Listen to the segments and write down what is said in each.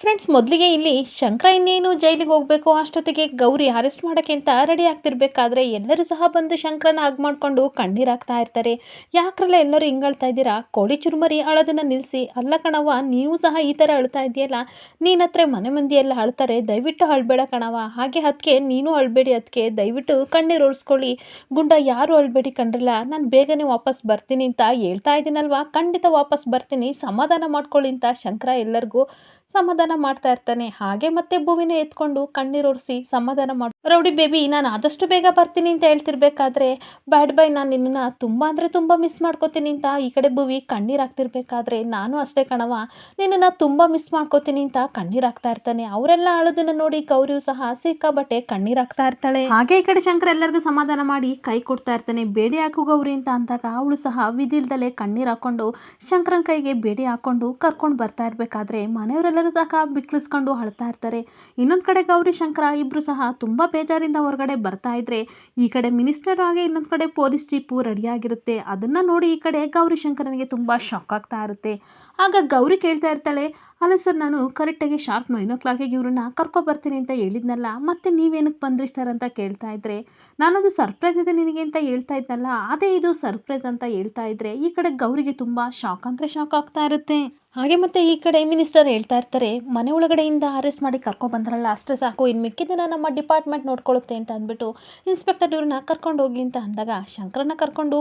Friends ಮೊದಲಿಗೆ ಇಲ್ಲಿ ಶಂಕರ ಇನ್ನೇನು ಜೈಲಿಗೆ ಹೋಗಬೇಕು, ಅಷ್ಟೊತ್ತಿಗೆ ಗೌರಿ ಅರೆಸ್ಟ್ ಮಾಡೋಕ್ಕೆ ಅಂತ ರೆಡಿ ಆಗ್ತಿರ್ಬೇಕಾದ್ರೆ ಎಲ್ಲರೂ ಸಹ ಬಂದು ಶಂಕರನ ಆಗ್ ಮಾಡಿಕೊಂಡು ಕಣ್ಣೀರು ಹಾಕ್ತಾ ಇರ್ತಾರೆ. ಯಾಕ್ರಲ್ಲ ಎಲ್ಲರೂ ಹಿಂಗಳ್ತಾ ಇದ್ದೀರಾ? ಕೋಳಿ ಚುರುಮರಿ ಅಳೋದನ್ನು ನಿಲ್ಲಿಸಿ ಅಲ್ಲ ಕಣವ ನೀವು ಸಹ ಈ ಥರ ಅಳ್ತಾ ಇದೆಯಲ್ಲ ನೀನು ಹತ್ರ ಮನೆ ಮಂದಿಯೆಲ್ಲ ಅಳ್ತಾರೆ, ದಯವಿಟ್ಟು ಅಳ್ಬೇಡ ಕಣವ ಹಾಗೆ ಅದಕ್ಕೆ ನೀನು ಅಳ್ಬೇಡಿ ಅದಕ್ಕೆ ದಯವಿಟ್ಟು ಕಣ್ಣೀರು ಉಳಿಸ್ಕೊಳ್ಳಿ ಗುಂಡ, ಯಾರು ಅಳ್ಬೇಡಿ ಕಂಡ್ರಲ್ಲ? ನಾನು ಬೇಗನೆ ವಾಪಸ್ ಬರ್ತೀನಿ ಅಂತ ಹೇಳ್ತಾ ಇದ್ದೀನಲ್ವಾ? ಖಂಡಿತ ವಾಪಸ್ ಬರ್ತೀನಿ. ಸಮಾಧಾನ ಮಾಡ್ಕೊಳ್ಳಿ ಅಂತ ಶಂಕರ ಎಲ್ಲರಿಗೂ. ಸಮಾಧಾನ ಮಾಡ್ತಾ ಇರ್ತಾನೆ. ಹಾಗೆ ಮತ್ತೆ ಭೂವಿನ ಎತ್ಕೊಂಡು ಕಣ್ಣೀರು ಒರೆಸಿ ಸಮಾಧಾನ ಮಾಡು ರೌಡಿ ಬೇಬಿ, ನಾನು ಆದಷ್ಟು ಬೇಗ ಬರ್ತೀನಿ ಅಂತ ಹೇಳ್ತಿರ್ಬೇಕಾದ್ರೆ, ಬ್ಯಾಡ್ ಬೈ, ನಾನು ನಿನ್ನನ್ನು ತುಂಬ ಅಂದರೆ ತುಂಬ ಮಿಸ್ ಮಾಡ್ಕೋತೀನಿ ಅಂತ ಈ ಕಡೆ ಭೂವಿ ಕಣ್ಣೀರು ಹಾಕ್ತಿರ್ಬೇಕಾದ್ರೆ ನಾನು ಅಷ್ಟೇ ಕಣವ ನಿನ್ನನ್ನು ತುಂಬ ಮಿಸ್ ಮಾಡ್ಕೋತೀನಿ ಅಂತ ಕಣ್ಣೀರು ಹಾಕ್ತಾ ಇರ್ತಾನೆ. ಅವರೆಲ್ಲ ಅಳೋದನ್ನ ನೋಡಿ ಗೌರಿಯು ಸಹ ಸಿಕ್ಕಾಬಟ್ಟೆ ಕಣ್ಣೀರು ಹಾಕ್ತಾ ಇರ್ತಾಳೆ. ಹಾಗೆ ಈ ಕಡೆ ಶಂಕರ್ ಎಲ್ಲರಿಗೂ ಸಮಾಧಾನ ಮಾಡಿ ಕೈ ಕೊಡ್ತಾ ಇರ್ತಾನೆ. ಬೇಡಿ ಹಾಕು ಗೌರಿ ಅಂತ ಅಂದಾಗ ಅವಳು ಸಹ ವಿಧಿಲ್ದಲೆ ಕಣ್ಣೀರು ಹಾಕೊಂಡು ಶಂಕರನ್ ಕೈಗೆ ಬೇಡಿ ಹಾಕೊಂಡು ಕರ್ಕೊಂಡು ಬರ್ತಾ ಇರಬೇಕಾದ್ರೆ ಮನೆಯವರೆಲ್ಲರೂ ಸಹ ಬಿಕ್ಳಿಸ್ಕೊಂಡು ಅಳ್ತಾ ಇರ್ತಾರೆ. ಇನ್ನೊಂದು ಕಡೆ ಗೌರಿ ಶಂಕರ ಇಬ್ಬರು ಸಹ ತುಂಬ ಬೇಜಾರಿಂದ ಹೊರಗಡೆ ಬರ್ತಾ ಇದ್ರೆ, ಈ ಕಡೆ ಮಿನಿಸ್ಟರ್ ಹಾಗೆ ಇನ್ನೊಂದು ಕಡೆ ಪೊಲೀಸ್ ಜೀಪು ರೆಡಿಯಾಗಿರುತ್ತೆ ಅದನ್ನು ನೋಡಿ ಈ ಕಡೆ ಗೌರಿ ಶಂಕರನಿಗೆ ತುಂಬ ಶಾಕ್ ಆಗ್ತಾ ಇರುತ್ತೆ. ಆಗ ಗೌರಿ ಕೇಳ್ತಾ ಇರ್ತಾಳೆ ಅಲ್ಲ ಸರ್, ನಾನು ಕರೆಕ್ಟಾಗಿ ಶಾರ್ಪ್ ನೈನ್ ಓ ಕ್ಲಾಕಿಗೆ ಇವ್ರನ್ನ ಕರ್ಕೊಬರ್ತೀನಿ ಅಂತ ಹೇಳಿದ್ನಲ್ಲ, ಮತ್ತೆ ನೀವೇನಕ್ಕೆ ಬಂದ್ರಿ ಸರ್ ಅಂತ ಕೇಳ್ತಾ ಇದ್ರೆ? ನಾನದು ಸರ್ಪ್ರೈಸ್ ಇದೆ ನಿನಗೆ ಅಂತ ಹೇಳ್ತಾ ಇದ್ನಲ್ಲ, ಅದೇ ಇದು ಸರ್ಪ್ರೈಸ್ ಅಂತ ಹೇಳ್ತಾ ಇದ್ರೆ ಈ ಕಡೆ ಗೌರಿಗೆ ತುಂಬ ಶಾಕ್ ಅಂದರೆ ಶಾಕ್ ಆಗ್ತಾ ಇರುತ್ತೆ. ಹಾಗೆ ಮತ್ತೆ ಈ ಕಡೆ ಮಿನಿಸ್ಟರ್ ಹೇಳ್ತಾ ಇರ್ತಾರೆ, ಮನೆ ಒಳಗಡೆಯಿಂದ ಅರೆಸ್ಟ್ ಮಾಡಿ ಕರ್ಕೊಂಡು ಬಂದ್ರಲ್ಲ, ಅಷ್ಟೇ ಸಾಕು ಇನ್ನು ಮಿಕ್ಕಿದ್ದನ್ನ ನಮ್ಮ ಡಿಪಾರ್ಟ್ಮೆಂಟ್ ನೋಡ್ಕೊಳ್ಳುತ್ತೆ ಅಂತ ಅಂದ್ಬಿಟ್ಟು ಇನ್ಸ್ಪೆಕ್ಟರ್ ಇವ್ರನ್ನ ಕರ್ಕೊಂಡು ಹೋಗಿ ಅಂತ ಅಂದಾಗ ಶಂಕರನ್ನ ಕರ್ಕೊಂಡು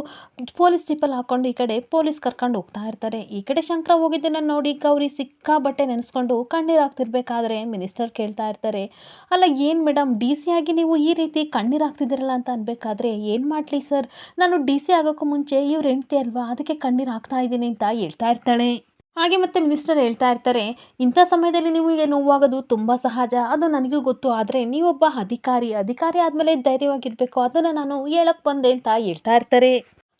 ಪೊಲೀಸ್ ಜೀಪಲ್ಲಿ ಹಾಕೊಂಡು ಈ ಕಡೆ ಪೊಲೀಸ್ ಕರ್ಕೊಂಡು ಹೋಗ್ತಾ ಇರ್ತಾರೆ. ಈ ಕಡೆ ಶಂಕರ ಹೋಗಿದ್ದನ್ನು ನೋಡಿ ಗೌರಿ ಸಿಕ್ಕಾಬಟ್ಟೆ ನೆನೆಸ್ಕೊಂಡು ಕಣ್ಣೀರು ಹಾಕ್ತಿರ್ಬೇಕಾದ್ರೆ ಮಿನಿಸ್ಟರ್ ಕೇಳ್ತಾ ಇರ್ತಾರೆ. ಅಲ್ಲ, ಏನು ಮೇಡಮ್, ಡಿ ಸಿ ಆಗಿ ನೀವು ಈ ರೀತಿ ಕಣ್ಣೀರು ಹಾಕ್ತಿದ್ದೀರಲ್ಲ ಅಂತ ಅನ್ಬೇಕಾದ್ರೆ ಏನು ಮಾಡಲಿ ಸರ್? ನಾನು ಡಿ ಸಿ ಆಗೋಕ್ಕೂ ಮುಂಚೆ ಇವ್ರು ಹೆಂಡ್ತಿ ಅಲ್ವಾ, ಅದಕ್ಕೆ ಕಣ್ಣೀರು ಹಾಕ್ತಾ ಇದ್ದೀನಿ ಅಂತ ಹೇಳ್ತಾ ಇರ್ತಾಳೆ. ಹಾಗೆ ಮತ್ತೆ ಮಿನಿಸ್ಟರ್ ಹೇಳ್ತಾ ಇರ್ತಾರೆ, ಇಂಥ ಸಮಯದಲ್ಲಿ ನಿಮಗೆ ನೋವಾಗೋದು ತುಂಬ ಸಹಜ, ಅದು ನನಗೂ ಗೊತ್ತು, ಆದರೆ ನೀವೊಬ್ಬ ಅಧಿಕಾರಿ ಅಧಿಕಾರಿ ಆದಮೇಲೆ ಧೈರ್ಯವಾಗಿರಬೇಕು, ಅದನ್ನು ನಾನು ಹೇಳಕ್ಕೆ ಬಂದೆ ಅಂತ ಹೇಳ್ತಾ ಇರ್ತಾರೆ.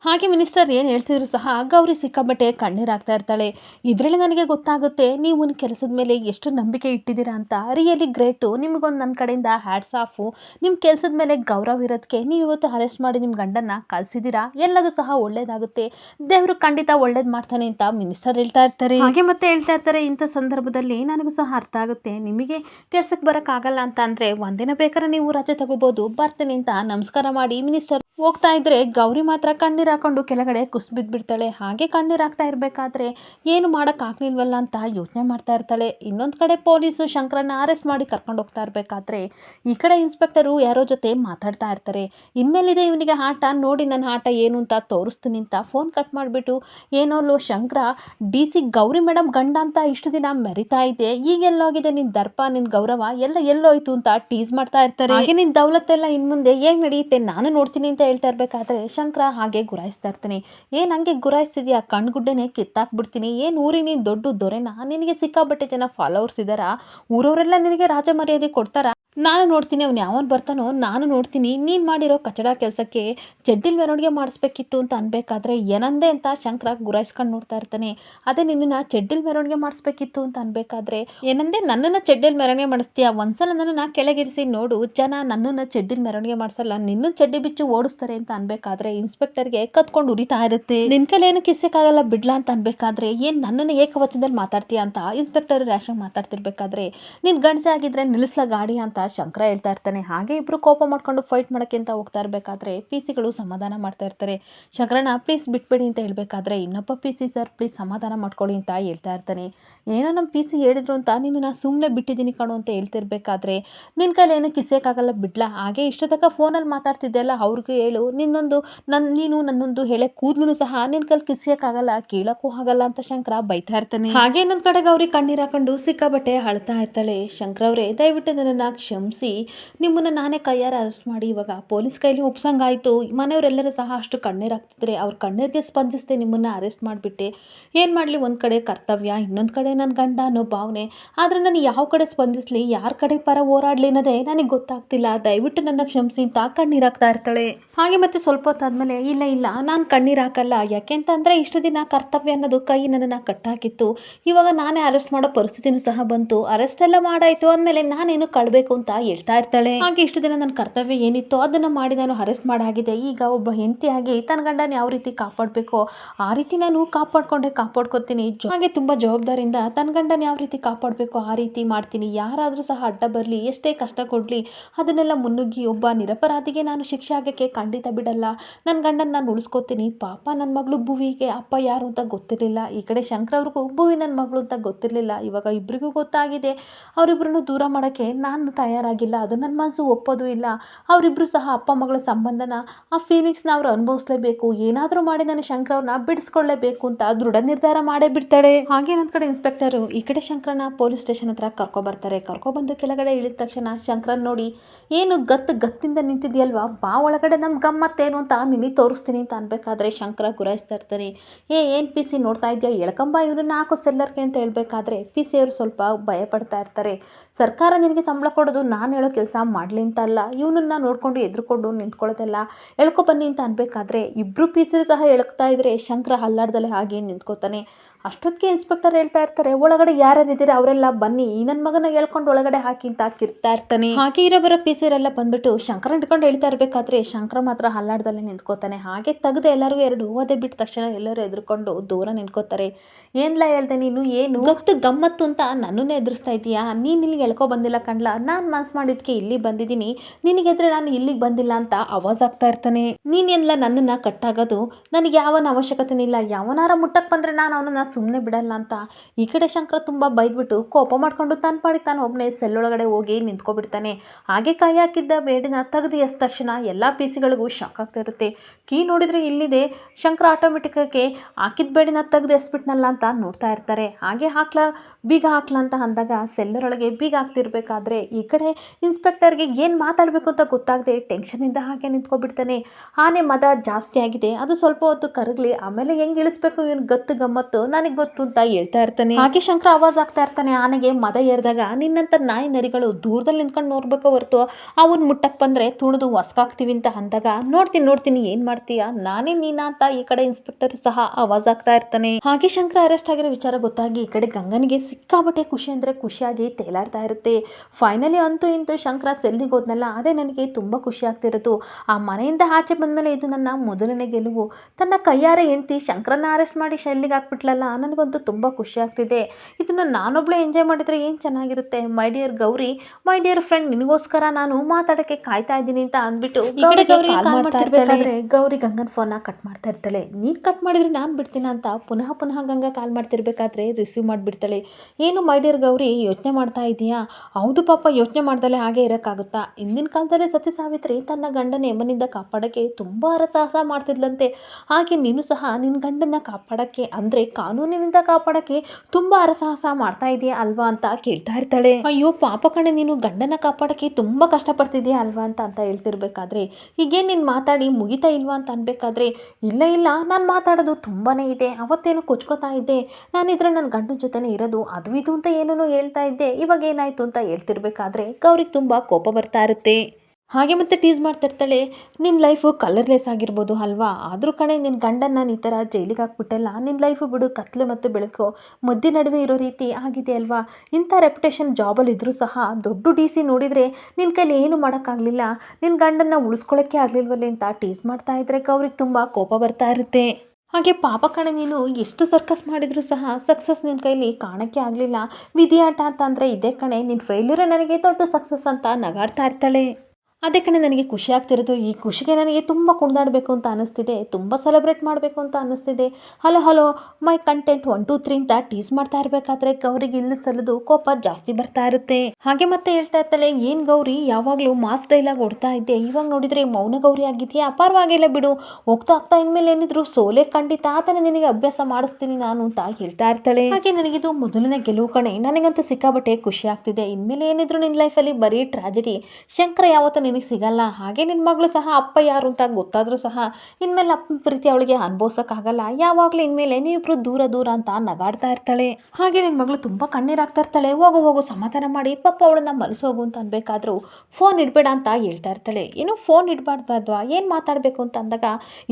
ಹಾಗೆ ಮಿನಿಸ್ಟರ್ ಏನು ಹೇಳ್ತಿದ್ರು ಸಹ, ಗೌರಿ ಸಿಕ್ಕಾಬಟ್ಟೆ ಕಣ್ಣೀರಾಗ್ತಾ ಇರ್ತಾಳೆ. ಇದರಲ್ಲಿ ನನಗೆ ಗೊತ್ತಾಗುತ್ತೆ, ನೀವು ಒಂದು ಕೆಲಸದ ಮೇಲೆ ಎಷ್ಟು ನಂಬಿಕೆ ಇಟ್ಟಿದ್ದೀರಾ ಅಂತ. ರಿಯಲಿ ಗ್ರೇಟು, ನಿಮಗೊಂದು ನನ್ನ ಕಡೆಯಿಂದ ಹ್ಯಾಟ್ಸ್ ಆಫು. ನಿಮ್ಮ ಕೆಲಸದ ಮೇಲೆ ಗೌರವ ಇರೋದಕ್ಕೆ ನೀವು ಇವತ್ತು ಅರೆಸ್ಟ್ ಮಾಡಿ ನಿಮ್ಮ ಗಂಡನ್ನ ಕಳಿಸಿದ್ದೀರಾ? ಎಲ್ಲದೂ ಸಹ ಒಳ್ಳೇದಾಗುತ್ತೆ. ದೇವರು ಖಂಡಿತ ಒಳ್ಳೇದು ಮಾಡ್ತಾನೆ ಅಂತ ಮಿನಿಸ್ಟರ್ ಹೇಳ್ತಾ ಇರ್ತಾರೆ. ಹಾಗೆ ಮತ್ತೆ ಹೇಳ್ತಾ ಇರ್ತಾರೆ, ಇಂಥ ಸಂದರ್ಭದಲ್ಲಿ ನನಗೂ ಸಹ ಅರ್ಥ ಆಗುತ್ತೆ. ನಿಮಗೆ ಕೆಲಸಕ್ಕೆ ಬರೋಕ್ಕಾಗಲ್ಲ ಅಂತ ಅಂದರೆ ಒಂದಿನ ಬೇಕಾದ್ರೆ ನೀವು ರಜೆ ತಗೋಬೋದು. ಬರ್ತೀನಿ ಅಂತ ನಮಸ್ಕಾರ ಮಾಡಿ ಮಿನಿಸ್ಟರ್ ಹೋಗ್ತಾ ಇದ್ದರೆ ಗೌರಿ ಮಾತ್ರ ಕಣ್ಣೀರು ಹಾಕೊಂಡು ಕೆಳಗಡೆ ಬಿಡ್ತಾಳೆ ಹಾಗೆ ಕಣ್ಣೀರು ಹಾಕ್ತಾ ಇರಬೇಕಾದ್ರೆ ಏನು ಮಾಡೋಕ್ಕಾಗ್ಲಿಲ್ವಲ್ಲ ಅಂತ ಯೋಚನೆ ಮಾಡ್ತಾ ಇರ್ತಾಳೆ. ಇನ್ನೊಂದು ಕಡೆ ಪೊಲೀಸು ಶಂಕರನ್ನ ಅರೆಸ್ಟ್ ಮಾಡಿ ಕರ್ಕೊಂಡು ಹೋಗ್ತಾ ಇರಬೇಕಾದ್ರೆ ಈ ಕಡೆ ಇನ್ಸ್ಪೆಕ್ಟರು ಯಾರೋ ಜೊತೆ ಮಾತಾಡ್ತಾ ಇರ್ತಾರೆ. ಇನ್ಮೇಲಿದೆ ಇವನಿಗೆ ಆಟ ನೋಡಿ ನನ್ನ ಆಟ ಏನು ಅಂತ ತೋರಿಸ್ತೀನಿ ಅಂತ ಫೋನ್ ಕಟ್ ಮಾಡಿಬಿಟ್ಟು ಏನೋ low Shankara D C Gauri madam ಗಂಡ ಅಂತ ಇಷ್ಟು ದಿನ ಮೆರಿತಾ ಇದೆ. ಈಗ ಎಲ್ಲೋಗಿದೆ ನಿನ್ನ ದರ್ಪ ನಿನ್ನ ಗೌರವ ಎಲ್ಲ ಎಲ್ಲೋಯ್ತು ಅಂತ ಟೀಸ್ ಮಾಡ್ತಾ ಇರ್ತಾರೆ. ಹಾಗೆ ನಿನ್ನ ದೌಲತ್ತೆಲ್ಲ ಇನ್ಮುಂದೆ ಹೇಗೆ ನಡೆಯುತ್ತೆ ನಾನು ನೋಡ್ತೀನಿ ಅಂತ ಹೇಳ್ತಾ ಇರಬೇಕಾದ್ರೆ ಶಂಕರ ಹಾಗೆ ಗುರಾಯಿಸ್ತಾ ಇರ್ತಾನೆ. ಏನು ಹಂಗೆ ಗುರಾಯಿಸ್ತಿದ್ಯಾ? ಕಣ್ಗುಡ್ಡೆನೆ ಕಿತ್ತಾಕ್ಬಿಡ್ತೀನಿ. ಏನು ನೀನು ದೊಡ್ಡ ದೊರೆನಾ? ನಿನಗೆ ಸಿಕ್ಕಾಬಟ್ಟೆ ಜನ ಫಾಲೋವರ್ಸ್ ಇದ್ದಾರಾ? ಊರವರೆಲ್ಲ ನಿನಗೆ ರಾಜ ಮರ್ಯಾದೆ ಕೊಡ್ತಾರಾ? ನಾನು ನೋಡ್ತೀನಿ ಅವ್ನು ಯಾವನ್ ಬರ್ತಾನೋ, ನಾನು ನೋಡ್ತೀನಿ, ನೀನು ಮಾಡಿರೋ ಕಚಡ ಕೆಲಸಕ್ಕೆ ಜಡ್ಡಿಲ್ ಮೆರವಣಿಗೆ ಮಾಡಿಸ್ಬೇಕಿತ್ತು ಅಂತ ಅನ್ಬೇಕಾದ್ರೆ ಏನಂದೆ ಅಂತ ಶಂಕರ ಗುರಾಯಿಸ್ಕೊಂಡು ನೋಡ್ತಾ ಇರ್ತಾನೆ. ಅದೇ ನಿನ್ನನ್ನು ಚೆಡ್ಡಿಲ್ ಮೆರವಣಿಗೆ ಮಾಡಿಸ್ಬೇಕಿತ್ತು ಅಂತ ಅನ್ಬೇಕಾದ್ರೆ ಏನಂದೆ ನನ್ನನ್ನು ಚಡ್ಡಿಲ್ ಮೆರವಣಿಗೆ ಮಾಡಿಸ್ತೀಯ? ಒಂದ್ಸಲ ನನ್ನನ್ನು ಕೆಳಗಿರಿಸಿ ನೋಡು, ಜನ ನನ್ನನ್ನು ಚೆಡ್ಡಿಲ್ ಮೆರವಣಿಗೆ ಮಾಡಿಸಲ್ಲ ನಿನ್ನ ಚಡ್ಡಿ ಬಿಚ್ಚು ಓಡಿಸ್ತಾರೆ ಅಂತ ಅನ್ಬೇಕಾದ್ರೆ ಇನ್ಸ್ಪೆಕ್ಟರ್ಗೆ ಕತ್ಕೊಂಡು ಉರಿತಾ ಇರುತ್ತೆ. ನಿನ್ ಕೈಲಿ ಏನು ಕಿಸ್ಸಕ್ಕಾಗಲ್ಲ ಬಿಡ್ಲಾ ಅಂತ ಅನ್ಬೇಕಾದ್ರೆ ಏನು ನನ್ನನ್ನು ಏಕವಚನದಲ್ಲಿ ಮಾತಾಡ್ತೀಯ ಅಂತ ಇನ್ಸ್ಪೆಕ್ಟರ್ ರ್ಯಾಶಾಗಿ ಮಾತಾಡ್ತಿರ್ಬೇಕಾದ್ರೆ, ನಿನ್ ಗಂಡಸೆ ಆಗಿದ್ರೆ ನಿಲ್ಲಿಸ್ಲ ಗಾಡಿ ಅಂತ ಶಂಕರ ಹೇಳ್ತಾ ಇರ್ತಾನೆ. ಹಾಗೆ ಇಬ್ಬರು ಕೋಪ ಮಾಡ್ಕೊಂಡು ಫೈಟ್ ಮಾಡೋಕ್ಕೆ ಅಂತ ಹೋಗ್ತಾ ಇರಬೇಕಾದ್ರೆ ಪಿ ಸಿಗಳು ಸಮಾಧಾನ ಮಾಡ್ತಾ ಇರ್ತಾರೆ. ಶಂಕರನ ಪ್ಲೀಸ್ ಬಿಟ್ಬೇಡಿ ಅಂತ ಹೇಳಬೇಕಾದ್ರೆ ಇನ್ನೊಬ್ಬ ಪಿ ಸಿ ಸರ್ ಪ್ಲೀಸ್ ಸಮಾಧಾನ ಮಾಡ್ಕೊಳ್ಳಿ ಅಂತ ಹೇಳ್ತಾ ಇರ್ತಾನೆ. ಏನೋ ನಮ್ಮ ಪಿ ಸಿ ಹೇಳಿದ್ರು ಅಂತ ನಿನ್ನನ್ನು ಸುಮ್ಮನೆ ಬಿಟ್ಟಿದ್ದೀನಿ ಕಣು ಅಂತ ಹೇಳ್ತಿರ್ಬೇಕಾದ್ರೆ ನಿನ್ನ ಕೈಲಿ ಏನೋ ಕಿಸ್ಸಕ್ಕಾಗಲ್ಲ ಬಿಡ್ಲ? ಹಾಗೆ ಇಷ್ಟ ಫೋನಲ್ಲಿ ಫೋನಲ್ಲಿ ಮಾತಾಡ್ತಿದ್ದೆಲ್ಲ ಅವ್ರಿಗೂ ಹೇಳು. ನಿನ್ನೊಂದು ನನ್ನ ನೀನು ನನ್ನೊಂದು ಹೇಳೆ ಕೂದಲು ಸಹ ನಿನ್ನ ಕೈಲಿ ಕಿಸ್ಸಕ್ಕಾಗಲ್ಲ ಕೇಳೋಕ್ಕೂ ಆಗಲ್ಲ ಅಂತ ಶಂಕರ ಬೈತಾ ಇರ್ತಾನೆ. ಹಾಗೆ ಇನ್ನೊಂದು ಕಡೆಗೆ ಅವ್ರಿಗೆ ಕಣ್ಣೀರು ಹಾಕೊಂಡು ಸಿಕ್ಕಾಬಟ್ಟೆ ಅಳ್ತಾ ಇರ್ತಾಳೆ. ಶಂಕರ ಅವರೇ, ದಯವಿಟ್ಟು ನನ್ನನ್ನು ಕ್ಷಮಿಸಿ, ನಿಮ್ಮನ್ನು ನಾನೇ ಕೈಯಾರ ಅರೆಸ್ಟ್ ಮಾಡಿ, ಇವಾಗ ಪೊಲೀಸ್ ಕೈಲಿ ಒಪ್ಸಂಗಾಯಿತು. ಮನೆಯವರೆಲ್ಲರೂ ಸಹ ಅಷ್ಟು ಕಣ್ಣೀರಾಗ್ತಿದ್ರೆ ಅವ್ರ ಕಣ್ಣೀರಿಗೆ ಸ್ಪಂದಿಸ್ದೆ ನಿಮ್ಮನ್ನು ಅರೆಸ್ಟ್ ಮಾಡಿಬಿಟ್ಟೆ. ಏನು ಮಾಡಲಿ, ಒಂದು ಕಡೆ ಕರ್ತವ್ಯ, ಇನ್ನೊಂದು ಕಡೆ ನನ್ನ ಗಂಡ ಅನ್ನೋ ಭಾವನೆ. ಆದರೆ ನಾನು ಯಾವ ಕಡೆ ಸ್ಪಂದಿಸಲಿ, ಯಾರ ಕಡೆ ಪರ ಹೋರಾಡಲಿ ಅನ್ನೋದೇ ನನಗೆ ಗೊತ್ತಾಗ್ತಿಲ್ಲ. ದಯವಿಟ್ಟು ನನ್ನ ಕ್ಷಮಿಸಿ ಅಂತ ಕಣ್ಣೀರಾಗ್ತಾ ಇರ್ತಾಳೆ. ಹಾಗೆ ಮತ್ತೆ ಸ್ವಲ್ಪ ಹೊತ್ತಾದ್ಮೇಲೆ ಇಲ್ಲ ಇಲ್ಲ, ನಾನು ಕಣ್ಣೀರು ಹಾಕಲ್ಲ. ಯಾಕೆಂತಂದರೆ ಇಷ್ಟು ದಿನ ಕರ್ತವ್ಯ ಅನ್ನೋದು ಕೈ ನನ್ನನ್ನು ಕಟ್ಟಾಕಿತ್ತು. ಇವಾಗ ನಾನೇ ಅರೆಸ್ಟ್ ಮಾಡೋ ಪರಿಸ್ಥಿತಿನೂ ಸಹ ಬಂತು. ಅರೆಸ್ಟ್ ಎಲ್ಲ ಮಾಡಾಯ್ತು. ಅಂದಮೇಲೆ ನಾನೇನು ಕಳಬೇಕು ಅಂತ ಹೇಳ್ತಾ ಇರ್ತಾಳೆ. ಹಾಗೆ ಇಷ್ಟು ದಿನ ನನ್ನ ಕರ್ತವ್ಯ ಏನಿತ್ತು ಅದನ್ನ ಮಾಡಿ ನಾನು ಅರೆಸ್ಟ್ ಮಾಡಾಗಿದೆ ಈಗ ಒಬ್ಬ ಹೆಂಡತಿಯಾಗಿ ತನ್ನ ಗಂಡನ ಯಾವ ರೀತಿ ಕಾಪಾಡ್ಬೇಕು ಆ ರೀತಿ ನಾನು ಕಾಪಾಡ್ಕೊಂಡೆ, ಕಾಪಾಡ್ಕೊತೀನಿ. ಹಾಗೆ ತುಂಬ ಜವಾಬ್ದಾರಿಯಿಂದ ತನ್ನ ಗಂಡನ ಯಾವ ರೀತಿ ಕಾಪಾಡಬೇಕು ಆ ರೀತಿ ಮಾಡ್ತೀನಿ. ಯಾರಾದರೂ ಸಹ ಅಡ್ಡ ಬರಲಿ, ಎಷ್ಟೇ ಕಷ್ಟ ಕೊಡಲಿ, ಅದನ್ನೆಲ್ಲ ಮುನ್ನುಗ್ಗಿ ಒಬ್ಬ ನಿರಪರಾಧಿಗೆ ನಾನು ಶಿಕ್ಷೆ ಆಗಕ್ಕೆ ಖಂಡಿತ ಬಿಡಲ್ಲ. ನನ್ನ ಗಂಡನ ನಾನು ಉಳಿಸ್ಕೊತೀನಿ. ಪಾಪ ನನ್ನ ಮಗಳು ಭುವಿಗೆ ಅಪ್ಪ ಯಾರು ಅಂತ ಗೊತ್ತಿರಲಿಲ್ಲ. ಈ ಕಡೆ ಶಂಕರ್ ಅವ್ರಿಗೂ ಭುವಿ ನನ್ನ ಮಗಳು ಅಂತ ಗೊತ್ತಿರಲಿಲ್ಲ. ಇವಾಗ ಇಬ್ಬರಿಗೂ ಗೊತ್ತಾಗಿದೆ. ಅವರಿಬ್ಬರನ್ನು ದೂರ ಮಾಡೋಕ್ಕೆ ನಾನು ತಯಾರಾಗಿಲ್ಲ, ಅದು ನನ್ನ ಮನಸ್ಸು ಒಪ್ಪೋದು ಇಲ್ಲ. ಅವರಿಬ್ಬರು ಸಹ ಅಪ್ಪ ಮಗಳ ಸಂಬಂಧನ, ಆ ಫೀಲಿಂಗ್ಸ್ನ ಅವರು ಅನುಭವಿಸ್ಲೇಬೇಕು. ಏನಾದರೂ ಮಾಡಿ ನಾನು ಶಂಕರ್ ಅವ್ರನ್ನ ಬಿಡಿಸ್ಕೊಳ್ಳೇಬೇಕು ಅಂತ ದೃಢ ನಿರ್ಧಾರ ಮಾಡೇ ಬಿಡ್ತಾಳೆ. ಹಾಗೆ ನನ್ನ ಕಡೆ ಇನ್ಸ್ಪೆಕ್ಟರು, ಈ ಕಡೆ ಶಂಕರನ ಪೊಲೀಸ್ ಸ್ಟೇಷನ್ ಹತ್ರ ಕರ್ಕೊಬರ್ತಾರೆ ಕರ್ಕೊಬಂದು ಕೆಳಗಡೆ ಇಳಿದ ತಕ್ಷಣ ಶಂಕರನ್ ನೋಡಿ, ಏನು ಗತ್ತು ಗತ್ತಿಂದ ನಿಂತಿದೆಯಲ್ವಾ? ಬಾ ಒಳಗಡೆ ನಮ್ಮ ಗಮ್ಮತ್ತೇನು ಅಂತ ನಿನಗೆ ತೋರಿಸ್ತೀನಿ ಅಂತ ಅನ್ಬೇಕಾದ್ರೆ ಶಂಕರ ಗುರಾಯಿಸ್ತಾ ಇರ್ತಾನೆ. ಏ, ಏನು ಪಿ ಸಿ ನೋಡ್ತಾ ಇದೆಯಾ? ಎಳ್ಕಂಬ ಇವನು ನಾಲ್ಕು ಸೆಲ್ಲರ್ಗೆ ಅಂತ ಹೇಳ್ಬೇಕಾದ್ರೆ ಪಿ ಸಿ ಅವರು ಸ್ವಲ್ಪ ಭಯ ಪಡ್ತಾ ಇರ್ತಾರೆ. ಸರ್ಕಾರ ನಿನಗೆ ಸಂಬಳ ಕೊಡೋದು ನಾನು ಹೇಳೋ ಕೆಲಸ ಮಾಡಲಿ ಅಂತ ಅಲ್ಲ. ಇವನನ್ನ ನೋಡ್ಕೊಂಡು ಎದ್ರುಕೊಂಡು ನಿಂತ್ಕೊಳ್ಳೋದಲ್ಲ ಎಳ್ಕೊ ಬನ್ನಿ ಅಂತ ಅನ್ಬೇಕಾದ್ರೆ ಇಬ್ಬರು ಪಿ ಸಿ ಸಹ ಎಳ್ಕ್ತಾ ಇದ್ರೆ ಶಂಕರ ಹಲ್ಲಾಡ್ದಲೆ ಹಾಗೆ ನಿಂತ್ಕೋತಾನೆ. ಅಷ್ಟೊತ್ತಿಗೆ ಇನ್ಸ್ಪೆಕ್ಟರ್ ಹೇಳ್ತಾ ಇರ್ತಾರೆ, ಒಳಗಡೆ ಯಾರ್ಯಾರಿದ್ದೀರಾ ಅವರೆಲ್ಲ ಬನ್ನಿ. ನನ್ನ ಮಗನ ಹೇಳ್ಕೊಂಡು ಒಳಗಡೆ ಹಾಕಿ ಅಂತ ಕಿರ್ತಾ ಇರ್ತಾನೆ. ಹಾಗೆ ಇರೋ ಬರೋ ಪೀಸರೆಲ್ಲ ಬಂದ್ಬಿಟ್ಟು ಶಂಕರ ಹಿಡ್ಕೊಂಡು ಹೇಳ್ತಾ ಇರ್ಬೇಕಾದ್ರೆ ಶಂಕರ ಮಾತ್ರ ಹಲ್ಲಾಡ್ದಲ್ಲೇ ನಿಂತ್ಕೋತಾನೆ. ಹಾಗೆ ತೆಗೆದು ಎಲ್ಲರಿಗೂ ಎರಡು ಓದೆ ಬಿಟ್ಟ ತಕ್ಷಣ ಎಲ್ಲರೂ ಎದ್ರುಕೊಂಡು ದೂರ ನಿಂತ್ಕೋತಾರೆ. ಏನ್ಲ ಹೇಳ್ದೆ ನೀನು? ಏನು? ಗೊತ್ತು ಗಮ್ಮತ್ತು ಅಂತ ನನ್ನನ್ನೇ ಎದುರಿಸ್ತಾ ಇದೀಯಾ? ನೀನು ಇಲ್ಲಿಗೆ ಎಳ್ಕೊ ಬಂದಿಲ್ಲ ಕಣ್ಲ? ನಾನು ಮನ್ಸು ಮಾಡಿದ್ಕೆ ಇಲ್ಲಿ ಬಂದಿದ್ದೀನಿ. ನಿನಗೆದ್ರೆ ನಾನು ಇಲ್ಲಿಗೆ ಬಂದಿಲ್ಲ ಅಂತ ಅವಾಜ್ ಆಗ್ತಾ ಇರ್ತಾನೆ. ನೀನೆಲ್ಲ ನನ್ನನ್ನು ಕಟ್ಟಾಗೋದು. ನನಗೆ ಯಾವನ ಅವಶ್ಯಕತೆನೂ ಇಲ್ಲ. ಯಾವನಾರ ಮುಟ್ಟಕ್ಕೆ ಬಂದರೆ ನಾನು ಅವನನ್ನು ಸುಮ್ಮನೆ ಬಿಡಲ್ಲ ಅಂತ. ಈ ಕಡೆ ಶಂಕರ ತುಂಬ ಬೈದ್ಬಿಟ್ಟು ಕೋಪ ಮಾಡ್ಕೊಂಡು ತಾನು ಪಾಡಿ ತಾನು ಒಬ್ಬನೇ ಸೆಲ್ಲೊಳಗಡೆ ಹೋಗಿ ನಿಂತ್ಕೊಬಿಡ್ತಾನೆ. ಹಾಗೆ ಕೈ ಹಾಕಿದ್ದ ಬೇಡಿನ ತೆಗೆದು ಎಸ್ ತಕ್ಷಣ ಎಲ್ಲ ಪೀಸಿಗಳಿಗೂ ಶಾಕ್ ಆಗ್ತಾ ಇರುತ್ತೆ. ಕೀ ನೋಡಿದರೆ ಇಲ್ಲಿದೆ. ಶಂಕರ ಆಟೋಮೆಟಿಕ್ಕಾಗಿ ಹಾಕಿದ ಬೇಡಿನ ತೆಗೆದು ಎಸ್ಬಿಟ್ನಲ್ಲ ಅಂತ ನೋಡ್ತಾ ಇರ್ತಾರೆ. ಹಾಗೆ ಹಾಕ್ಲಾ, ಬೀಗ ಹಾಕ್ಲಾ ಅಂತ ಅಂದಾಗ ಸೆಲ್ಲರೊಳಗೆ ಬೀಗ ಹಾಕ್ತಿರ್ಬೇಕಾದ್ರೆ ಈ ಇನ್ಸ್ಪೆಕ್ಟರ್ಗೆ ಏನು ಮಾತಾಡಬೇಕು ಅಂತ ಗೊತ್ತಾಗದೆ ಟೆನ್ಷನಿಂದ ಹಾಗೆ ನಿಂತ್ಕೊಬಿಡ್ತಾನೆ ಆನೆ ಮದ ಜಾಸ್ತಿ ಆಗಿದೆ. ಅದು ಸ್ವಲ್ಪ ಹೊತ್ತು ಕರಗಲಿ, ಆಮೇಲೆ ಹೆಂಗೆ ಇಳಿಸ್ಬೇಕು ಇವನು ಗತ್ತು ಗಮ್ಮತ್ತು? ನನಗೆ ಗೊತ್ತು ಅಂತ ಹೇಳ್ತಾ ಇರ್ತಾನೆ. ಹಾಗೆ ಶಂಕರ ಆವಾಜ್ ಆಗ್ತಾ ಇರ್ತಾನೆ. ಆನೆಗೆ ಮದ ಏರಿದಾಗ ನಿನ್ನಂತ ನಾಯಿ ನರಿಗಳು ದೂರದಲ್ಲಿ ನಿಂತ್ಕೊಂಡು ನೋಡ್ಬೇಕು ಹೊರತು ಅವನ್ ಮುಟ್ಟಕ್ಕೆ ಬಂದರೆ ತುಣಿದು ಹೊಸ್ಕಾಗ್ತೀವಿ ಅಂತ ಅಂದಾಗ, ನೋಡ್ತೀನಿ ನೋಡ್ತೀನಿ, ಏನು ಮಾಡ್ತೀಯಾ? ನಾನೇ ನೀನಾ ಅಂತ ಈ ಕಡೆ ಇನ್ಸ್ಪೆಕ್ಟರ್ ಸಹ ಆವಾಜ್ ಆಗ್ತಾ ಇರ್ತಾನೆ. ಹಾಗೆ ಶಂಕರ ಅರೆಸ್ಟ್ ಆಗಿರೋ ವಿಚಾರ ಗೊತ್ತಾಗಿ ಈ ಕಡೆ ಗಂಗನಿಗೆ ಸಿಕ್ಕಾಬಟ್ಟೆ ಖುಷಿ ಅಂದರೆ ಖುಷಿಯಾಗಿ ತೇಲಾಡ್ತಾ ಇರುತ್ತೆ. ಫೈನಲಿ ಅಂತೂ ಇಂತೂ ಶಂಕರ ಸೆಲ್ಲಿಗೆ ಹೋದ್ನಲ್ಲ ಅದೇ ನನಗೆ ತುಂಬ ಖುಷಿ ಆಗ್ತಿರೋದು. ಆ ಮನೆಯಿಂದ ಆಚೆ ಬಂದಮೇಲೆ ಇದು ನನ್ನ ಮೊದಲನೇ ಗೆಲುವು. ತನ್ನ ಕೈಯಾರೆ ಹೆಂಡ್ತಿ ಶಂಕರನ ಅರೆಸ್ಟ್ ಮಾಡಿ ಶೆಲ್ಲಿಗೆ ಹಾಕ್ಬಿಟ್ಲಲ್ಲ ನನಗಂತೂ ತುಂಬ ಖುಷಿ ಆಗ್ತಿದೆ. ಇದನ್ನು ನಾನೊಬ್ಳೆ ಎಂಜಾಯ್ ಮಾಡಿದರೆ ಏನು ಚೆನ್ನಾಗಿರುತ್ತೆ? My dear Gowri my dear friend ನಿನಗೋಸ್ಕರ ನಾನು ಮಾತಾಡೋಕ್ಕೆ ಕಾಯ್ತಾ ಇದ್ದೀನಿ ಅಂತ ಅಂದ್ಬಿಟ್ಟು ಗೌರಿ ಗಂಗನ್ ಫೋನ್ನ ಕಟ್ ಮಾಡ್ತಾ ಇರ್ತಾಳೆ. ನೀನು ಕಟ್ ಮಾಡಿದ್ರೆ ನಾನು ಬಿಡ್ತೀನಿ ಅಂತ ಪುನಃ ಪುನಃ ಗಂಗಾ ಕಾಲ್ ಮಾಡ್ತಿರ್ಬೇಕಾದ್ರೆ ರಿಸೀವ್ ಮಾಡಿಬಿಡ್ತಾಳೆ. ಏನು ಮೈ ಡಿಯರ್ ಗೌರಿ ಯೋಚನೆ ಮಾಡ್ತಾ ಇದೀಯಾ? ಹೌದು ಪಾಪ ಯೋಚನೆ ಮಾಡ್ದಲೆ ಹಾಗೆ ಇರೋಕ್ಕಾಗುತ್ತಾ? ಹಿಂದಿನ ಕಾಲದಲ್ಲಿ ಸತಿ ಸಾವಿತ್ರಿ ತನ್ನ ಗಂಡನ ಯಮನಿಂದ ಕಾಪಾಡೋಕ್ಕೆ ತುಂಬ ಅರಸಾಹಸ ಮಾಡ್ತಿದ್ಲಂತೆ. ಹಾಗೆ ನೀನು ಸಹ ನಿನ್ನ ಗಂಡನ ಕಾಪಾಡೋಕ್ಕೆ, ಅಂದರೆ ಕಾನೂನಿನಿಂದ ಕಾಪಾಡೋಕ್ಕೆ ತುಂಬ ಅರಸಾಹಸ ಮಾಡ್ತಾ ಇದೆಯಾ ಅಲ್ವಾ ಅಂತ ಕೇಳ್ತಾ ಇರ್ತಾಳೆ. ಅಯ್ಯೋ, ಪಾಪ ಕಣೆ, ನೀನು ಗಂಡನ ಕಾಪಾಡೋಕ್ಕೆ ತುಂಬ ಕಷ್ಟಪಡ್ತಿದ್ಯಾ ಅಲ್ವಾ ಅಂತ ಅಂತ ಹೇಳ್ತಿರ್ಬೇಕಾದ್ರೆ. ಹೀಗೆ ನೀನು ಮಾತಾಡಿ ಮುಗಿತಾ ಇಲ್ವಾ ಅಂತ ಅನ್ಬೇಕಾದ್ರೆ, ಇಲ್ಲ ಇಲ್ಲ, ನಾನು ಮಾತಾಡೋದು ತುಂಬಾ ಇದೆ. ಅವತ್ತೇನು ಕೊಚ್ಕೋತಾ ಇದ್ದೆ. ನಾನಿದ್ರೆ ನನ್ನ ಗಂಡನ ಜೊತೆನೇ ಇರೋದು, ಅದು ಇದು ಅಂತ ಏನೇನೋ ಹೇಳ್ತಾ ಇದ್ದೆ. ಇವಾಗ ಏನಾಯ್ತು ಅಂತ ಹೇಳ್ತಿರ್ಬೇಕಾದ್ರೆ ಗೌರಿಗೆ ತುಂಬ ಕೋಪ ಬರ್ತಾ ಇರುತ್ತೆ. ಹಾಗೆ ಮತ್ತೆ ಟೀಸ್ ಮಾಡ್ತಿರ್ತಾಳೆ ನಿನ್ನ ಲೈಫು ಕಲರ್ಲೆಸ್ ಆಗಿರ್ಬೋದು ಅಲ್ವಾ? ಆದರೂ ಕಣೆ ನಿನ್ನ ಗಂಡನ್ನ ನಾನು ಈ ಥರ ಜೈಲಿಗೆ ಹಾಕ್ಬಿಟ್ಟಲ್ಲ? ನಿನ್ನ ಲೈಫು ಬಿಡು, ಕತ್ಲೆ ಮತ್ತು ಬೆಳಕು ಮಧ್ಯ ನಡುವೆ ಇರೋ ರೀತಿ ಆಗಿದೆ ಅಲ್ವಾ? ಇಂಥ ರೆಪ್ಯುಟೇಷನ್ ಜಾಬಲ್ಲಿ ಇದ್ದರೂ ಸಹ ದೊಡ್ಡ ಡಿ ಸಿ ನೋಡಿದರೆ ನಿನ್ನ ಕೈಲಿ ಏನು ಮಾಡೋಕ್ಕಾಗಲಿಲ್ಲ? ನಿನ್ನ ಗಂಡನ್ನ ಉಳಿಸ್ಕೊಳ್ಳೋಕ್ಕೆ ಆಗಲಿಲ್ವಲ್ಲ ಅಂತ ಟೀಸ್ ಮಾಡ್ತಾ ಇದ್ರೆ ಅವ್ರಿಗೆ ತುಂಬ ಕೋಪ ಬರ್ತಾ ಇರುತ್ತೆ. ಹಾಗೆ ಪಾಪ ಕಣೆ, ನೀನು ಎಷ್ಟು ಸರ್ಕಸ್ ಮಾಡಿದರೂ ಸಹ ಸಕ್ಸಸ್ ನಿನ್ನ ಕೈಲಿ ಕಾಣೋಕ್ಕೆ ಆಗಲಿಲ್ಲ. ವಿಧಿಯಾಟ ಅಂತ ಅಂದರೆ ಇದೇ ಕಣೆ ನಿನ್ನ ಫೇಲ್ಯೂರೇ ನನಗೆ ದೊಡ್ಡ ಸಕ್ಸಸ್ ಅಂತ ನಗಾಡ್ತಾ ಇರ್ತಾಳೆ. ಅದೇ ಕಣೆ ನನಗೆ ಖುಷಿ ಆಗ್ತಿರೋದು, ಈ ಖುಷಿಗೆ ನನಗೆ ತುಂಬ ಕುಣಿದಾಡಬೇಕು ಅಂತ ಅನ್ನಿಸ್ತಿದೆ, ತುಂಬ ಸೆಲೆಬ್ರೇಟ್ ಮಾಡಬೇಕು ಅಂತ ಅನ್ನಿಸ್ತಿದೆ. Hello hello my content one two three ಅಂತ ಟೀಸ್ ಮಾಡ್ತಾ ಇರಬೇಕಾದ್ರೆ ಗೌರಿಗೆ ಇಲ್ಲಿ ಸಲದು ಕೋಪ ಜಾಸ್ತಿ ಬರ್ತಾ ಇರುತ್ತೆ. ಹಾಗೆ ಮತ್ತೆ ಹೇಳ್ತಾ ಇರ್ತಾಳೆ, ಏನು ಗೌರಿ, ಯಾವಾಗಲೂ ಮಾಸ್ ಡೈಲಾಗ್ ಓಡ್ತಾ ಇದ್ದೆ, ಇವಾಗ ನೋಡಿದರೆ ಮೌನ ಗೌರಿ ಆಗಿದೆಯಾ? ಅಪಾರವಾಗಿಲ್ಲ ಬಿಡು, ಹೋಗ್ತಾ ಹೋಗ್ತಾ ಇನ್ಮೇಲೆ ಏನಿದ್ರು ಸೋಲೆ ಖಂಡಿತ ಆತನೇ ನಿನಗೆ ಅಭ್ಯಾಸ ಮಾಡಿಸ್ತೀನಿ ನಾನು ಅಂತ ಹೇಳ್ತಾ ಇರ್ತಾಳೆ. ಹಾಗೆ ನನಗಿದು ಮೊದಲನೇ ಗೆಲುವು ಕಣೆ, ನನಗಂತೂ ಸಿಕ್ಕಾಬಟ್ಟೆ ಖುಷಿ ಆಗ್ತಿದೆ. ಇನ್ಮೇಲೆ ಏನಿದ್ರು ನಿನ್ನ ಲೈಫಲ್ಲಿ ಬರೀ ಟ್ರಾಜಿಡಿ ಶಂಕರ ಯಾವತ್ತೂ ನಿನಗೆ ಸಿಗಲ್ಲ, ಹಾಗೆ ನಿನ್ನ ಮಗಳು ಸಹ, ಅಪ್ಪ ಯಾರು ಅಂತ ಗೊತ್ತಾದರೂ ಸಹ ಇನ್ಮೇಲೆ ಅಪ್ಪನ ಪ್ರೀತಿ ಅವಳಿಗೆ ಅನುಭವಿಸೋಕ್ಕಾಗಲ್ಲ ಯಾವಾಗಲೂ ಇನ್ಮೇಲೆ ನೀವಿಬ್ರು ದೂರ ದೂರ ಅಂತ ನಗಾಡ್ತಾ ಇರ್ತಾಳೆ. ಹಾಗೆ ನಿನ್ನ ಮಗಳು ತುಂಬ ಕಣ್ಣೀರಾಗ್ತಾ ಇರ್ತಾಳೆ. ಹೋಗು ಹೋಗು, ಸಮಾಧಾನ ಮಾಡಿ, ಪಾಪ ಅವಳನ್ನ ಮಲಸೋಗು ಅಂತ ಅನ್ಬೇಕಾದ್ರೂ ಫೋನ್ ಇಡಬೇಡ ಅಂತ ಹೇಳ್ತಾ ಇರ್ತಾಳೆ. ಏನು ಫೋನ್ ಇಡಬಾರ್ದಾದ್ವಾ? ಏನು ಮಾತಾಡಬೇಕು ಅಂತ ಅಂದಾಗ,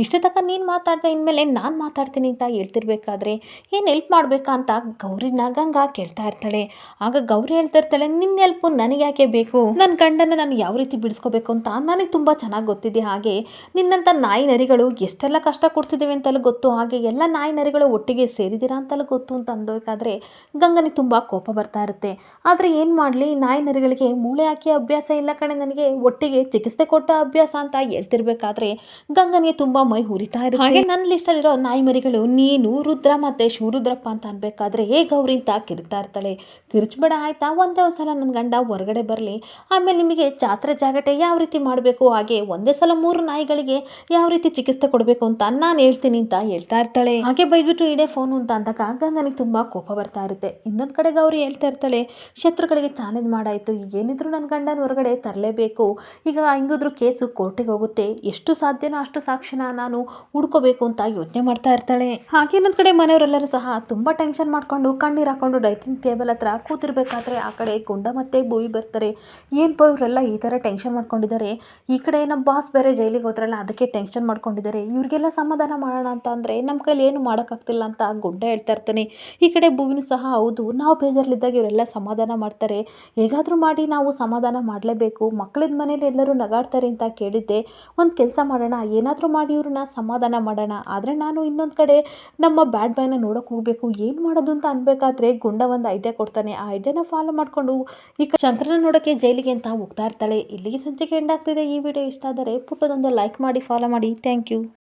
ಇಷ್ಟು ತನಕ ನೀನು ಮಾತಾಡ್ದೆ ಇನ್ಮೇಲೆ ನಾನು ಮಾತಾಡ್ತೀನಿ ಅಂತ ಹೇಳ್ತಿರ್ಬೇಕಾದ್ರೆ ಏನು ಹೆಲ್ಪ್ ಮಾಡಬೇಕಾ ಅಂತ ಗೌರಿನ ಗಂಗಾ ಕೇಳ್ತಾ ಇರ್ತಾಳೆ. ಆಗ ಗೌರಿ ಹೇಳ್ತಾ ಇರ್ತಾಳೆ ನಿನ್ನ ಹೆಲ್ಪು ನನಗೆ ಯಾಕೆ ಬೇಕು? ನನ್ನ ಗಂಡನ ನಾನು ಯಾವ ರೀತಿ ಬಿಡಿಸ್ಕೋಬೇಕು ಅಂತ ನನಗೆ ತುಂಬ ಚೆನ್ನಾಗಿ ಗೊತ್ತಿದೆ. ಹಾಗೆ ನಿನ್ನಂಥ ನಾಯಿ ನರಿಗಳು ಎಷ್ಟೆಲ್ಲ ಕಷ್ಟ ಕೊಡ್ತಿದ್ದೀವಿ ಅಂತಲೂ ಗೊತ್ತು. ಹಾಗೆ ಎಲ್ಲ ನಾಯಿ ನರಿಗಳು ಒಟ್ಟಿಗೆ ಸೇರಿದ್ದೀರಾ ಅಂತಲೂ ಗೊತ್ತು ಅಂತ ಅಂದಬೇಕಾದ್ರೆ ಗಂಗನಿಗೆ ತುಂಬ ಕೋಪ ಬರ್ತಾ ಇರುತ್ತೆ. ಆದರೆ ಏನು ಮಾಡಲಿ? ನಾಯಿ ನರಿಗಳಿಗೆ ಮೂಳೆ ಹಾಕಿ ಅಭ್ಯಾಸ ಇಲ್ಲ ಕಣೆ ನನಗೆ. ಒಟ್ಟಿಗೆ ಚಿಕಿತ್ಸೆ ಕೊಟ್ಟ ಅಭ್ಯಾಸ ಅಂತ ಹೇಳ್ತಿರ್ಬೇಕಾದ್ರೆ ಗಂಗನಿಗೆ ತುಂಬ ಮೈ ಹುರಿತಾ ಇರುತ್ತೆ. ಹಾಗೆ ನನ್ನ ಲಿಸ್ಟಲ್ಲಿರೋ ನಾಯಿ ಮರಿಗಳು ನೀನು, ರುದ್ರ ಮತ್ತು ಶಿವರುದ್ರಪ್ಪ ಅಂತ ಅನ್ಬೇಕಾದ್ರೆ ಹೇ ಗೌರಿ ಅಂತ ಕಿರ್ತಾ ಇರ್ತಾಳೆ. ಕಿರ್ಚ್ಬೇಡ, ಆಯ್ತಾ? ಒಂದೇ ಒಂದು ಸಲ ನನ್ನ ಗಂಡ ಹೊರಗಡೆ ಬರಲಿ. ಆಮೇಲೆ ನಿಮಗೆ ಜಾತ್ರೆ ಜಾಗಟೆ ಯಾವ ರೀತಿ ಮಾಡಬೇಕು? ಹಾಗೆ ಒಂದೇ ಸಲ ಮೂರು ನಾಯಿಗಳಿಗೆ ಯಾವ ರೀತಿ ಚಿಕಿತ್ಸೆ ಕೊಡಬೇಕು ಅಂತ ನಾನು ಹೇಳ್ತೀನಿ ಅಂತ ಹೇಳ್ತಾ ಇರ್ತಾಳೆ. ಹಾಗೆ ಬೈದ್ಬಿಟ್ಟು ಇಡೇ ಫೋನು ಅಂತ ಅಂದಾಗ ಗಂಗನಿಗೆ ತುಂಬ ಕೋಪ ಬರ್ತಾ ಇರುತ್ತೆ. ಇನ್ನೊಂದು ಕಡೆಗೆ ಅವ್ರು ಹೇಳ್ತಾ ಇರ್ತಾಳೆ, ಶತ್ರುಗಳಿಗೆ ಚಾಲೆಂಜ್ ಮಾಡಾಯಿತು. ಈಗ ಏನಿದ್ರು ನನ್ನ ಗಂಡನ ಹೊರಗಡೆ ತರಲೇಬೇಕು. ಈಗ ಹೆಂಗಿದ್ರು ಕೇಸು ಕೋರ್ಟಿಗೆ ಹೋಗುತ್ತೆ. ಎಷ್ಟು ಸಾಧ್ಯನೋ ಅಷ್ಟು ಸಾಕ್ಷಿನ ನಾನು ಹುಡ್ಕೋಬೇಕು ಅಂತ ಯೋಚನೆ ಮಾಡ್ತಾ ಇರ್ತಾಳೆ. ಹಾಗೆ ಇನ್ನೊಂದು ಕಡೆ ಮನೆಯವರೆಲ್ಲರೂ ಸಹ ತುಂಬ ಟೆನ್ಷನ್ ಮಾಡ್ಕೊಂಡು ಕಣ್ಣೀರು ಹಾಕೊಂಡು ಡೈನಿಂಗ್ ಟೇಬಲ್ ಹತ್ರ ಕೂತಿರ್ಬೇಕಾದ್ರೆ ಆ ಕಡೆ ಗುಂಡ ಮತ್ತೆ ಭೂವಿ ಬರ್ತಾರೆ. ಏನು ಇವರೆಲ್ಲ ಈ ಥರ ಟೆನ್ಷನ್ ಮಾಡ್ಕೊಂಡಿದ್ದಾರೆ. ಈ ಕಡೆ ನಮ್ಮ ಬಾಸ್ ಬೇರೆ ಜೈಲಿಗೆ ಹೋದ್ರಲ್ಲ, ಅದಕ್ಕೆ ಟೆನ್ಷನ್ ಮಾಡ್ಕೊಂಡಿದ್ದಾರೆ. ಇವ್ರಿಗೆಲ್ಲ ಸಮಾಧಾನ ಮಾಡೋಣ ಅಂತ ಅಂದರೆ, ನಮ್ಮ ಕೈಲಿ ಏನು ಮಾಡೋಕ್ಕಾಗ್ತಿಲ್ಲ ಅಂತ ಗುಂಡ ಹೇಳ್ತಾ ಇರ್ತಾನೆ. ಈ ಕಡೆ ಭೂಮಿನೂ ಸಹ ಹೌದು, ನಾವು ಬೇಜಾರಲ್ಲಿದ್ದಾಗ ಇವರೆಲ್ಲ ಸಮಾಧಾನ ಮಾಡ್ತಾರೆ. ಹೇಗಾದರೂ ಮಾಡಿ ನಾವು ಸಮಾಧಾನ ಮಾಡಲೇಬೇಕು. ಮಕ್ಕಳದ ಮನೇಲಿ ಎಲ್ಲರೂ ನಗಾಡ್ತಾರೆ ಅಂತ ಕೇಳಿದ್ದೆ. ಒಂದು ಕೆಲಸ ಮಾಡೋಣ, ಏನಾದರೂ ಮಾಡಿ ಇವ್ರನ್ನ ಸಮಾಧಾನ ಮಾಡೋಣ. ಆದರೆ ನಾನು ಇನ್ನೊಂದು ಕಡೆ ನಮ್ಮ ಬ್ಯಾಡ್ ಬಾಯ್ನ ನೋಡೋಕೆ ಹೋಗಬೇಕು. ಏನು ಮಾಡೋದು ಅಂತ ಅನ್ಬೇಕಾದ್ರೆ ಗುಂಡ ಒಂದು ಐಡಿಯಾ ಕೊಡ್ತಾನೆ. ಆ ಐಡಿಯಾನ ಫಾಲೋ ಮಾಡಿಕೊಂಡು ಈ ಶಂಕರನ ನೋಡೋಕ್ಕೆ ಜೈಲಿಗೆ ಅಂತ ಹೋಗ್ತಾ ಇರ್ತಾಳೆ. ಇಲ್ಲಿಗೆ ಸಂಚಿಕೆ ಎಂಡ್ ಆಗ್ತಿದೆ ಈ ವಿಡಿಯೋ ಇಷ್ಟ ಆದರೆ ಪುಟ್ಟದೊಂದು ಲೈಕ್ ಮಾಡಿ ಫಾಲೋ ಮಾಡಿ. Thank you